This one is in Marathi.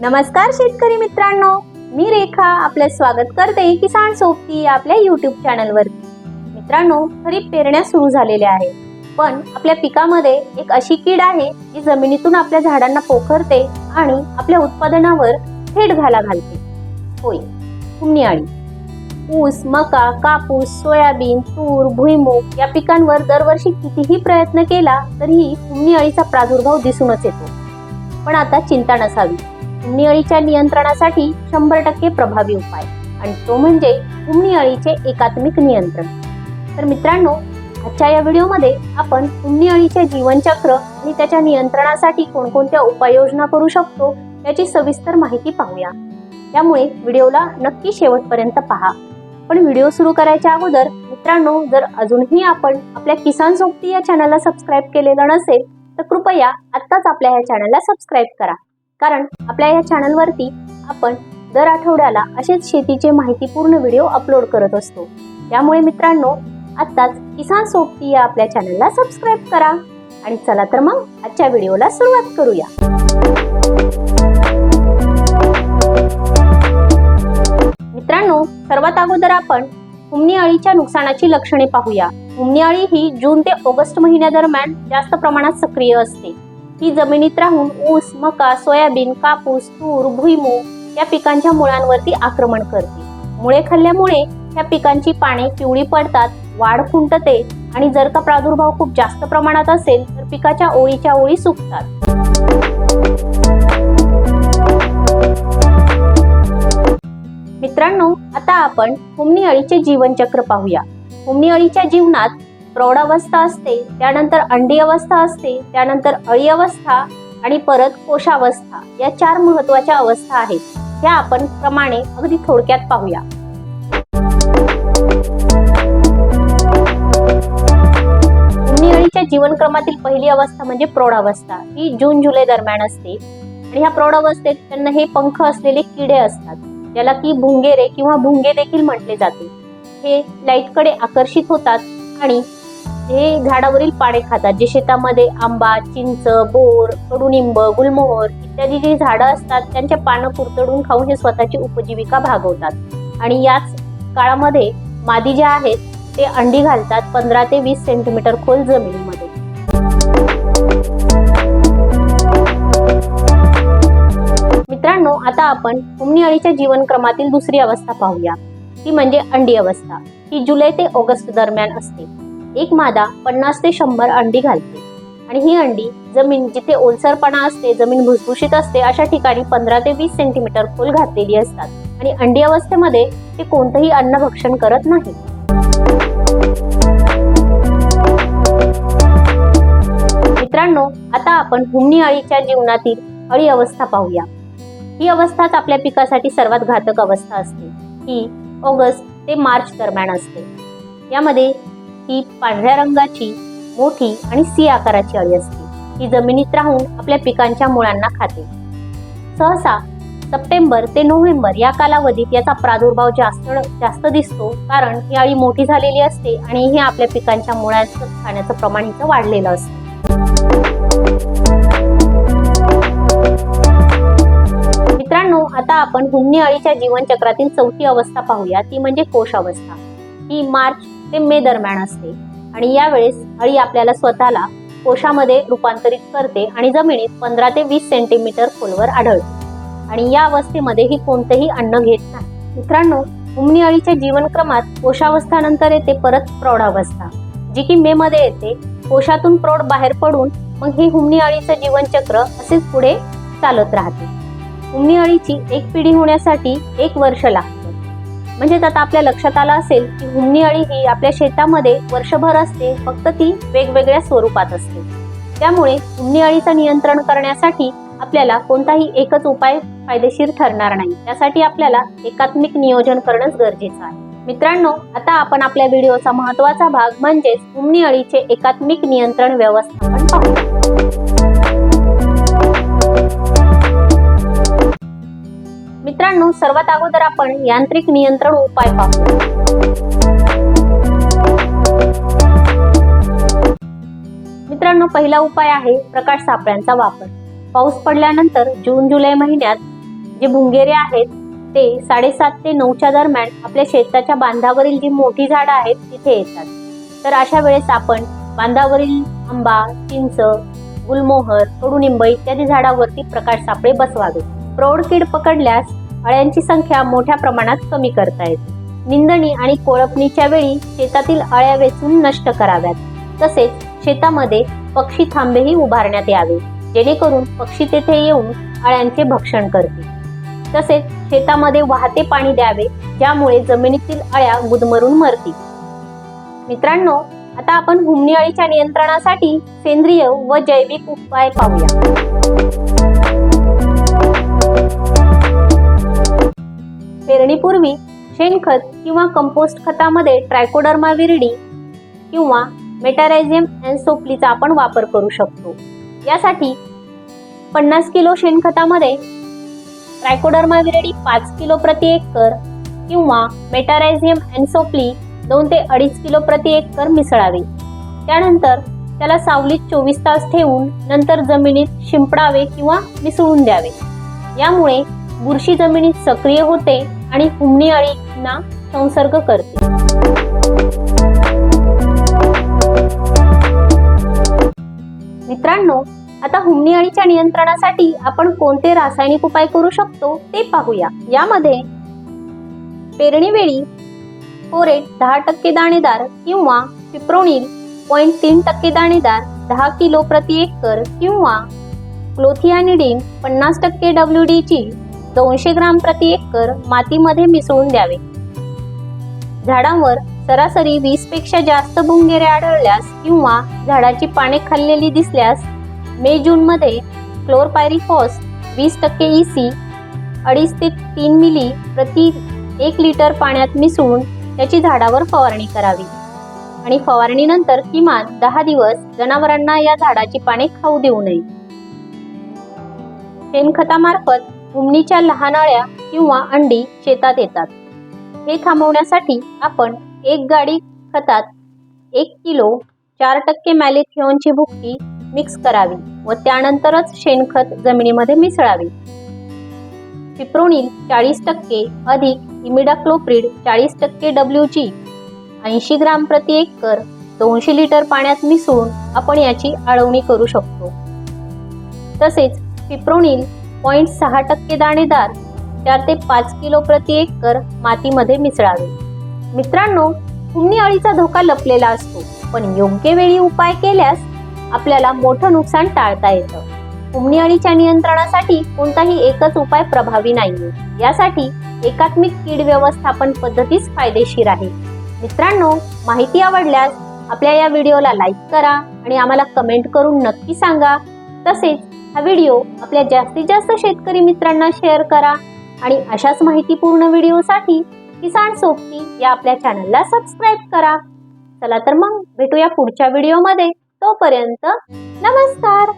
नमस्कार शेतकरी मित्रांनो मी रेखा आपले स्वागत करते किसान सोबती आपल्या युट्यूब चॅनलवर मित्रांनो खरीप पेरण्या सुरू झालेल्या आहे पण आपल्या पिकामध्ये एक अशी कीड आहे जी जमिनीतून आपल्या झाडांना पोखरते आणि आपल्या उत्पादनावर थेट घाला घालते. होय कुमणी आळी ऊस मका कापूस सोयाबीन तूर भुईमूग या पिकांवर दरवर्षी कितीही प्रयत्न केला तरीही कुमणी अळीचा प्रादुर्भाव दिसूनच येतो. पण आता चिंता नसावी. कुमणी अळीच्या नियंत्रणासाठी शंभर टक्के प्रभावी उपाय. आणि तो म्हणजे कुमणी अळीचे एकात्मिक नियंत्रण. तर मित्रांनो आजच्या या व्हिडिओमध्ये आपण कुमणी अळीचे जीवनचक्र आणि त्याच्या नियंत्रणासाठी कोणकोणत्या उपाययोजना करू शकतो याची सविस्तर माहिती पाहूया. त्यामुळे व्हिडिओला नक्की शेवटपर्यंत पहा. पण व्हिडिओ सुरू करायच्या अगोदर मित्रांनो जर अजूनही आपण आपल्या किसान सोबती या चॅनलला सबस्क्राईब केलेलं नसेल तर कृपया आत्ताच आपल्या या चॅनलला सबस्क्राईब करा. कारण आपल्या या चॅनलवरती आपण दर आठवड्याला असेच शेतीचे माहितीपूर्ण व्हिडिओ अपलोड करत असतो. त्यामुळे मित्रांनो आत्ताच किसान सोबती या आपल्या चॅनलला सबस्क्राईब करा. आणि चला तर मग आजच्या व्हिडिओला सुरुवात करूया. मित्रांनो सर्वात अगोदर आपण हुमणी अळीच्या नुकसानाची लक्षणे पाहूया. हुमणी अळी ही जून ते ऑगस्ट महिन्यादरम्यान जास्त प्रमाणात सक्रिय असते. ती जमिनीत राहून ऊस मका सोयाबीन कापूस तूर भुईमूग या पिकांच्या मुळांवरती आक्रमण करते. मुळे खाल्ल्यामुळे या पिकांची पाने पिवळी पडतात वाढ खुंटते आणि जर का प्रादुर्भाव खूप जास्त प्रमाणात असेल तर पिकाच्या ओळीच्या ओळी सुकतात. मित्रांनो आता आपण हुमणी अळीचे जीवनचक्र पाहूया. हुमणी अळीच्या जीवनात प्रौढावस्था असते त्यानंतर अंडी अवस्था असते त्यानंतर अळी अवस्था आणि परत कोशावस्था. या चार महत्त्वाच्या अवस्था आहेत. ह्या आपण प्रमाणे अगदी थोडक्यात पाहूया. जीवनक्रमातील पहिली अवस्था म्हणजे प्रौढावस्था. ही जून जुलै दरम्यान असते. आणि ह्या प्रौढावस्थेत त्यांना हे पंख असलेले किडे असतात. ज्याला की भुंगेरे किंवा भुंगे देखील म्हटले जाते. हे लाईटकडे आकर्षित होतात आणि हे झाडावरील पाने खातात. जे शेतामध्ये आंबा चिंच बोर कडुनिंब गुलमोहर इत्यादी जी झाडं असतात त्यांचे पानं कुरतडून खाऊन हे स्वतःची उपजीविका भागवतात. आणि याच काळामध्ये मादी ज्या आहेत ते अंडी घालतात पंधरा ते वीस सेंटीमीटर खोल जमिनीमध्ये. मित्रांनो आता आपण हुमणी अळीच्या जीवनक्रमातील दुसरी अवस्था पाहूया. ती म्हणजे अंडी अवस्था. ही जुलै ते ऑगस्ट दरम्यान असते. एक मादा पन्नास ते शंभर अंडी घालते. आणि ही अंडी जमीन जिथे ओलसरपणा असते जमीन भुसभुशीत असते अशा ठिकाणी पंधरा ते वीस सेंटीमीटर खोल घातलेली असतात. आणि अंडी अवस्थेमध्ये ते कोणतंही अन्न भक्षण करत नाही. मित्रांनो आता आपण हुमणी अळीच्या जीवनातील अळी अवस्था पाहूया. ही अवस्थाच आपल्या पिकासाठी सर्वात घातक अवस्था असते. ही ऑगस्ट ते मार्च दरम्यान असते. यामध्ये ही पांढऱ्या रंगाची मोठी आणि सी आकाराची अळी असते. ही जमिनीत राहून आपल्या पिकांच्या मुळांना खाते. सहसा सप्टेंबर ते नोव्हेंबर या कालावधीत याचा प्रादुर्भाव जास्त जास्त दिसतो कारण ही अळी मोठी झालेली असते आणि हे आपल्या पिकांच्या मुळाचं खाण्याचं प्रमाण इथं वाढलेलं असतं. मित्रांनो आता आपण हुन्नी अळीच्या जीवनचक्रातील चौथी अवस्था पाहूया. ती म्हणजे कोश अवस्था. ही मार्च ते मे दरम्यान असते. आणि यावेळेस अळी आपल्याला स्वतःला कोशामध्ये रूपांतरित करते आणि जमिनीत पंधरा ते वीस सेंटीमीटर खोलवर आढळते. आणि या अवस्थेमध्ये ही कोणतेही अन्न घेत नाही. मित्रांनो उमनी अळीच्या जीवनक्रमात कोशावस्थानंतर येते परत प्रौढावस्था जी की मे मध्ये येते. कोशातून प्रौढ बाहेर पडून मग ही हुमणी अळीचं जीवनचक्र असेच पुढे चालत राहते. हुमणी अळीची एक पिढी होण्यासाठी एक वर्ष लागते. म्हणजे आता आपल्या लक्षात आलं असेल की हुमणी अळी ही आपल्या शेतामध्ये वर्षभर असते फक्त ती वेगवेगळ्या स्वरूपात असते. त्यामुळे हुमणी अळीचं नियंत्रण करण्यासाठी आपल्याला कोणताही एकच उपाय फायदेशीर ठरणार नाही. त्यासाठी आपल्याला एकात्मिक नियोजन करणंच गरजेचं आहे. मित्रांनो आता आपण आपल्या व्हिडिओचा महत्त्वाचा भाग म्हणजेच हुमणी अळीचे एकात्मिक नियंत्रण व्यवस्थापन पाहू. मित्रांनो सर्वात अगोदर आपण यांत्रिक नियंत्रण उपाय पाहू. मित्रांनो पहिला उपाय आहे प्रकाश सापळ्यांचा वापर. पाऊस पडल्यानंतर जून जुलै महिन्यात जे भुंगेरे आहेत ते साडेसात ते नऊच्या दरम्यान आपल्या शेताच्या बांधावरील जी मोठी झाडं आहेत तिथे येतात. तर अशा वेळेस आपण बांधावरील आंबा चिंच गुलमोहर कडुनिंब इत्यादी झाडावरती प्रकाश सापळे बसवावे. प्रौढ कीड पकडल्यास अळ्यांची संख्या मोठ्या प्रमाणात कमी करता येते. निंदणी आणि कोळपणीच्या वेळी शेतातील अळ्या वेचून नष्ट कराव्यात. तसेच शेतामध्ये पक्षी थांबेही उभारण्यात यावे जेणेकरून पक्षी तेथे येऊन अळ्यांचे भक्षण करतील. तसेच शेतामध्ये वाहते पाणी द्यावे ज्यामुळे जमिनीतील अळ्या गुदमरून मरतील. मित्रांनो आता आपण हुमणी अळीच्या नियंत्रणासाठी सेंद्रिय व जैविक उपाय पाहूया. पेरणीपूर्वी शेणखत किंवा कंपोस्ट खतामध्ये ट्रायकोडर्मा विरडी किंवा मेटारायझियम अँसोप्लीचा आपण वापर करू शकतो. यासाठी पन्नास किलो शेणखतामध्ये ट्रायकोडर्मा विरडी पाच किलो प्रति एकर किंवा मेटारायझियम अँसोप्ली दोन ते अडीच किलो प्रति एकर मिसळावे. त्यानंतर त्याला सावलीत चोवीस तास ठेवून नंतर जमिनीत शिंपडावे किंवा मिसळून द्यावे. यामुळे बुरशी जमिनीत सक्रिय होते आणि हुमणी अळींना संसर्ग करते. मित्रांनो आता हुमणी अळीच्या नियंत्रणासाठी आपण कोणते रासायनिक उपाय करू शकतो ते पाहूया. यामध्ये पेरणीवेळी फोरेट दहा टक्के दाणेदार किंवा पिप्रोनिल पॉईंट तीन टक्के दाणेदार दहा किलो प्रति एकर किंवा क्लोथियानिडीन पन्नास टक्के डब्ल्यू ची दोनशे ग्राम प्रति एकर मातीमध्ये मिसळून द्यावे. झाडांवर सरासरी वीसपेक्षा जास्त भुंगेरे आढळल्यास किंवा झाडाची पाने खाल्लेली दिसल्यास मे जून मध्ये क्लोरपायरिफॉस वीस टक्के इसी अडीच ते तीन मिली प्रति एक लिटर पाण्यात मिसळून त्याची झाडावर फवारणी करावी. आणि फवारणीनंतर किमान दहा दिवस जनावरांना या झाडाची पाने खाऊ देऊ नये. शेणखतामार्फत उमनीच्या लहान अळ्या किंवा अंडी शेतात येतात. हे थांबवण्यासाठी आपण एक गाडी खतात एक किलो चार टक्के मॅलिथिओनची भुकटी मिक्स करावी व त्यानंतरच शेणखत जमिनीमध्ये मिसळावे. पिप्रोनिल चाळीस टक्के अधिक इमिडाक्लोप्रिड चाळीस टक्के डब्ल्यू जी ऐंशी ग्राम प्रति एकर दोनशे लिटर पाण्यात मिसळून आपण याची आळवणी करू शकतो. तसेच पिप्रोनिल पॉईंट सहा टक्के दाणेदार चार ते पाच किलो प्रति एकर मातीमध्ये मिसळावे. मित्रांनो हुमणी अळीचा धोका लपलेला असतो पण योग्य वेळी उपाय केल्यास आपल्याला मोठं नुकसान टाळता येतं. हुमणी अळीच्या नियंत्रणासाठी कोणताही एकच उपाय प्रभावी नाहीये. यासाठी एकात्मिक कीड व्यवस्थापन पद्धतीच फायदेशीर आहे. मित्रांनो माहिती आवडल्यास आपल्या या व्हिडिओला लाईक करा आणि आम्हाला कमेंट करून नक्की सांगा. तसेच हा व्हिडिओ आपल्या जास्तीत जास्त शेतकरी मित्रांना शेअर करा आणि अशाच माहितीपूर्ण व्हिडिओसाठी किसान सोबती या आपल्या चॅनलला सबस्क्राईब करा. चला तर मग भेटूया पुढच्या व्हिडिओमध्ये तोपर्यंत नमस्कार.